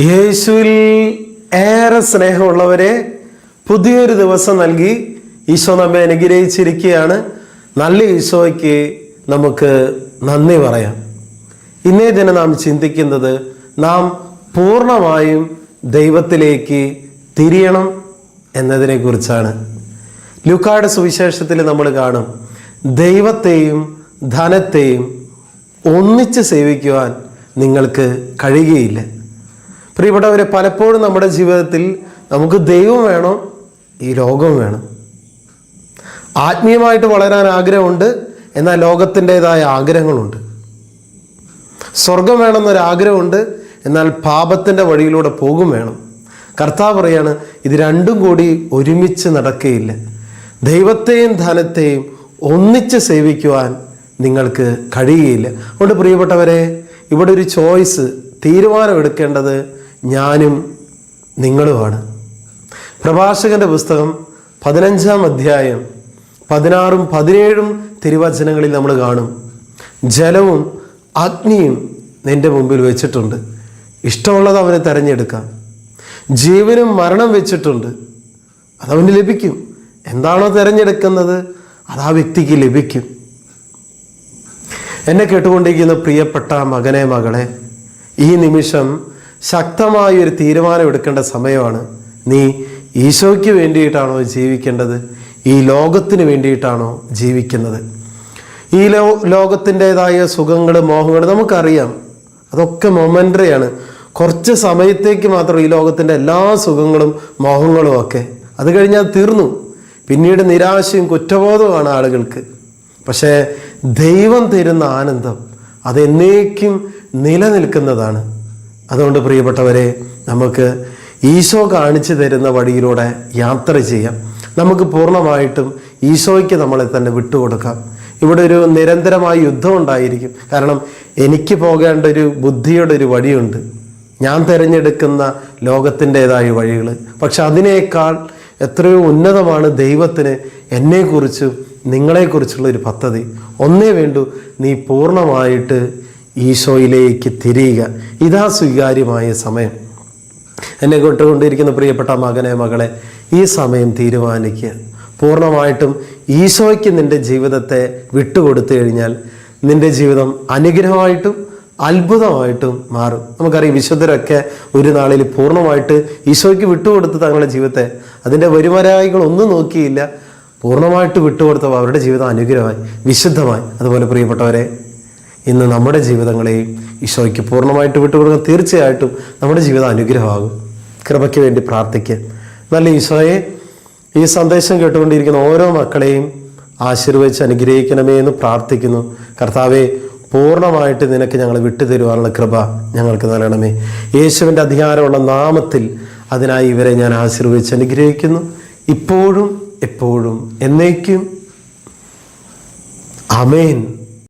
യേശുവിൽ ഏറെ സ്നേഹമുള്ളവരെ പുതിയൊരു ദിവസം നൽകി ഈശോ നമ്മെ അനുഗ്രഹിച്ചിരിക്കുകയാണ്. നല്ല ഈശോയ്ക്ക് നമുക്ക് നന്ദി പറയാം. ഇന്നേ ദിനം നാം ചിന്തിക്കുന്നത് നാം പൂർണമായും ദൈവത്തിലേക്ക് തിരിയണം എന്നതിനെ കുറിച്ചാണ്. ലുക്കാട് സുവിശേഷത്തിൽ നമ്മൾ കാണും ദൈവത്തെയും ധനത്തെയും ഒന്നിച്ച് സേവിക്കുവാൻ നിങ്ങൾക്ക് കഴിയുകയില്ല. പ്രിയപ്പെട്ടവരെ പലപ്പോഴും നമ്മുടെ ജീവിതത്തിൽ നമുക്ക് ദൈവം വേണം ഈ ലോകവും വേണം. ആത്മീയമായിട്ട് വളരാൻ ആഗ്രഹമുണ്ട് എന്നാൽ ലോകത്തിന്റെതായ ആഗ്രഹങ്ങളുണ്ട്. സ്വർഗം വേണമെന്നൊരാഗ്രഹമുണ്ട് എന്നാൽ പാപത്തിന്റെ വഴിയിലൂടെ പോകും വേണം. കർത്താവ് പറയാണ് ഇത് രണ്ടും കൂടി ഒരുമിച്ച് നടക്കുകയില്ല. ദൈവത്തെയും ധനത്തെയും ഒന്നിച്ച് സേവിക്കുവാൻ നിങ്ങൾക്ക് കഴിയുകയില്ല. അതുകൊണ്ട് പ്രിയപ്പെട്ടവരെ ഇവിടെ ഒരു ചോയ്സ് തീരുമാനമെടുക്കേണ്ടത് ഞാനും നിങ്ങളുമാണ്. പ്രഭാഷകന്റെ പുസ്തകം പതിനഞ്ചാം അധ്യായം പതിനാറും പതിനേഴും തിരുവചനങ്ങളിൽ നമ്മൾ കാണും. ജലവും അഗ്നിയും നിന്റെ മുമ്പിൽ വെച്ചിട്ടുണ്ട്. ഇഷ്ടമുള്ളത് അവനെ തിരഞ്ഞെടുക്കാം. ജീവനും മരണം വെച്ചിട്ടുണ്ട്. അതവന് ലഭിക്കും. എന്താണോ തിരഞ്ഞെടുക്കുന്നത് അത് ആ വ്യക്തിക്ക് ലഭിക്കും. എന്നെ കേട്ടുകൊണ്ടിരിക്കുന്ന പ്രിയപ്പെട്ട മകനെ മകളെ ഈ നിമിഷം ശക്തമായ ഒരു തീരുമാനം എടുക്കേണ്ട സമയമാണ്. നീ ഈശോയ്ക്ക് വേണ്ടിയിട്ടാണോ ജീവിക്കേണ്ടത്? ഈ ലോകത്തിന് വേണ്ടിയിട്ടാണോ ജീവിക്കുന്നത്? ഈ ലോ ലോകത്തിന്റെതായ സുഖങ്ങൾ മോഹങ്ങൾ നമുക്കറിയാം. അതൊക്കെ മൊമന്ററിയാണ് കുറച്ച് സമയത്തേക്ക് മാത്രം ഈ ലോകത്തിന്റെ എല്ലാ സുഖങ്ങളും മോഹങ്ങളും ഒക്കെ അത് കഴിഞ്ഞാൽ തീർന്നു. പിന്നീട് നിരാശയും കുറ്റബോധവുമാണ് ആളുകൾക്ക്. പക്ഷേ ദൈവം തരുന്ന ആനന്ദം അതെന്നേക്കും നിലനിൽക്കുന്നതാണ്. അതുകൊണ്ട് പ്രിയപ്പെട്ടവരെ നമുക്ക് ഈശോ കാണിച്ചു തരുന്ന വഴിയിലൂടെ യാത്ര ചെയ്യാം. നമുക്ക് പൂർണമായിട്ടും ഈശോയ്ക്ക് നമ്മളെ തന്നെ വിട്ടുകൊടുക്കാം. ഇവിടെ ഒരു നിരന്തരമായ യുദ്ധം ഉണ്ടായിരിക്കും. കാരണം എനിക്ക് പോകേണ്ട ഒരു ബുദ്ധിയുടെ ഒരു വഴിയുണ്ട്. ഞാൻ തിരഞ്ഞെടുക്കുന്ന ലോകത്തിന്റെതായ വഴികൾ പക്ഷെ അതിനേക്കാൾ എത്രയോ ഉന്നതമാണ് ദൈവത്തിന് എന്നെക്കുറിച്ചും നിങ്ങളെക്കുറിച്ചുള്ള ഒരു പദ്ധതി. ഒന്നേ വേണ്ടു നീ പൂർണമായിട്ട് ഈശോയിലേക്ക് തിരിയുക. ഇതാ സ്വീകാര്യമായ സമയം. എന്നെ കൊണ്ടുകൊണ്ടിരിക്കുന്ന പ്രിയപ്പെട്ട മകനെ മകളെ ഈ സമയം തീരുമാനിക്കുക. പൂർണമായിട്ടും ഈശോയ്ക്ക് നിന്റെ ജീവിതത്തെ വിട്ടുകൊടുത്തു കഴിഞ്ഞാൽ നിന്റെ ജീവിതം അനുഗ്രഹമായിട്ടും അത്ഭുതമായിട്ടും മാറും. നമുക്കറിയാം വിശുദ്ധരൊക്കെ ഒരു നാളിൽ പൂർണമായിട്ട് ഈശോയ്ക്ക് വിട്ടുകൊടുത്ത് തങ്ങളുടെ ജീവിതത്തെ അതിന്റെ വരുമാനകളൊന്നും നോക്കിയില്ല. പൂർണമായിട്ട് വിട്ടുകൊടുത്തപ്പോൾ അവരുടെ ജീവിതം അനുഗ്രഹമായി വിശുദ്ധമായി. അതുപോലെ പ്രിയപ്പെട്ടവരെ ഇന്ന് നമ്മുടെ ജീവിതങ്ങളെയും ഈശോയ്ക്ക് പൂർണമായിട്ട് വിട്ടുകൊടുക്കുക തീർച്ചയായിട്ടും നമ്മുടെ ജീവിതം അനുഗ്രഹമാകും. കൃപയ്ക്ക് വേണ്ടി പ്രാർത്ഥിക്കുക നല്ല ഈശോയെ ഈ സന്ദേശം കേട്ടുകൊണ്ടിരിക്കുന്ന ഓരോ മക്കളെയും ആശീർവദിച്ച് അനുഗ്രഹിക്കണമേ എന്ന് പ്രാർത്ഥിക്കുന്നു. കർത്താവെ പൂർണമായിട്ട് നിനക്ക് ഞങ്ങൾ വിട്ടുതരുവാനുള്ള കൃപ ഞങ്ങൾക്ക് നൽകണമേ. യേശുവിന്റെ അധികാരമുള്ള നാമത്തിൽ അതിനായി ഇവരെ ഞാൻ ആശീർവദിച്ച് അനുഗ്രഹിക്കുന്നു. ഇപ്പോഴും എപ്പോഴും എന്നേക്കും. അമേൻ